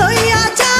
লইয়া যা।